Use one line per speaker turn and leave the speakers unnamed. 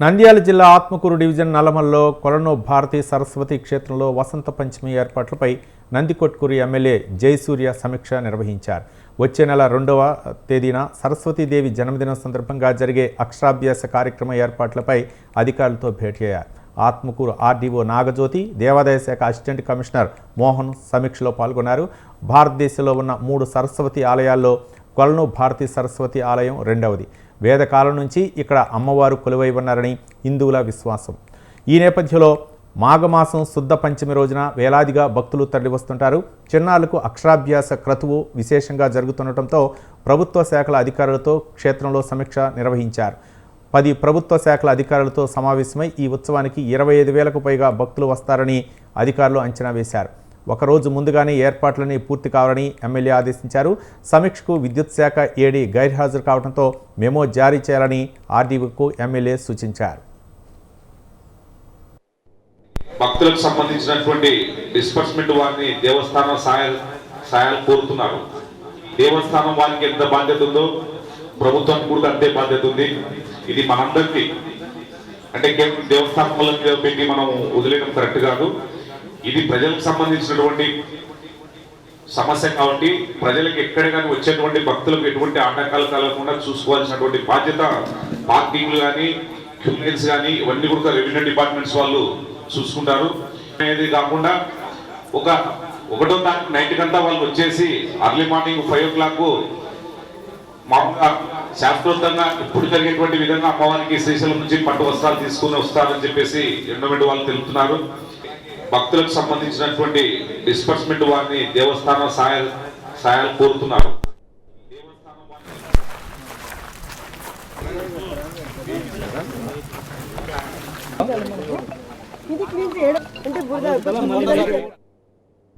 నంద్యాల జిల్లా ఆత్మకూరు డివిజన్ నల్లమల్లో కొలను భారతీ సరస్వతి క్షేత్రంలో వసంత పంచమి ఏర్పాట్లపై నందికొట్కూరు ఎమ్మెల్యే జయసూర్య సమీక్ష నిర్వహించారు. వచ్చే నెల రెండవ తేదీన సరస్వతీదేవి జన్మదినం సందర్భంగా జరిగే అక్షరాభ్యాస కార్యక్రమ ఏర్పాట్లపై అధికారులతో భేటీ అయ్యారు. ఆత్మకూరు ఆర్డీఓ నాగజ్యోతి దేవాదాయ శాఖ అసిస్టెంట్ కమిషనర్ మోహన్ సమీక్షలో పాల్గొన్నారు. భారతదేశంలో ఉన్న మూడు సరస్వతి ఆలయాల్లో కొలను భారతీ సరస్వతి ఆలయం రెండవది. వేదకాలం నుంచి ఇక్కడ అమ్మవారు కొలువై ఉన్నారని హిందువుల విశ్వాసం. ఈ నేపథ్యంలో మాఘమాసం శుద్ధ పంచమి రోజున వేలాదిగా భక్తులు తరలివస్తుంటారు. చిన్నారులకు అక్షరాభ్యాస క్రతువు విశేషంగా జరుగుతుండటంతో ప్రభుత్వ శాఖల అధికారులతో క్షేత్రంలో సమీక్ష నిర్వహించారు. పది ప్రభుత్వ శాఖల అధికారులతో సమావేశమై ఈ ఉత్సవానికి ఇరవై ఐదు వేలకు పైగా భక్తులు వస్తారని అధికారులు అంచనా వేశారు. ఒకరోజు ముందుగానే ఏర్పాట్లని పూర్తి కావాలని ఎమ్మెల్యే ఆదేశించారు. సమీక్షకు విద్యుత్ శాఖ ఏడీ గైర్హాజరు కావడంతో మెమో జారీ చేయాలని ఆర్డీఓకు ఎమ్మెల్యే సూచించారు.
భక్తులకు సంబంధించినటువంటి డిస్పర్స్మెంట్ వారిని దేవస్థానం సాయం సాయాలు కోరుతున్నారు. దేవస్థానం వారికి ఎంత బాధ్యత ఉందో ప్రభుత్వానికి కూడా అంతే బాధ్యత ఉంది. ఇది మనందరికీ. అంటే దేవస్థానం మీద పెట్టి మనం వదిలేయడం కరెక్ట్ కాదు. ఇది ప్రజలకు సంబంధించినటువంటి సమస్య కాబట్టి ప్రజలకు ఎక్కడ కానీ వచ్చేటువంటి భక్తులకు ఎటువంటి ఆటంకాలు కలగకుండా చూసుకోవాల్సినటువంటి బాధ్యత పార్కింగ్లు కానీ క్యూలైన్స్ కానీ ఇవన్నీ కూడా రెవెన్యూ డిపార్ట్మెంట్స్ వాళ్ళు చూసుకుంటారు. అనేది కాకుండా ఒక ఒకటో తారీఖు నైట్ కంతా వాళ్ళు వచ్చేసి early morning five o'clock మామూలుగా శాస్త్రోత్తంగా ఇప్పుడు జరిగేటువంటి విధంగా అమ్మవారికి శ్రీశైలం నుంచి పట్టు వస్త్రాలు తీసుకుని వస్తారని చెప్పేసి ఎండోమెంట్ వాళ్ళు తెలుపుతున్నారు. భక్తులకు సంబంధించినటువంటి డిస్పర్స్మెంట్ వారిని దేవస్థానం సాయ సాయాలు కోరుతున్నారు.
ఇది అంటే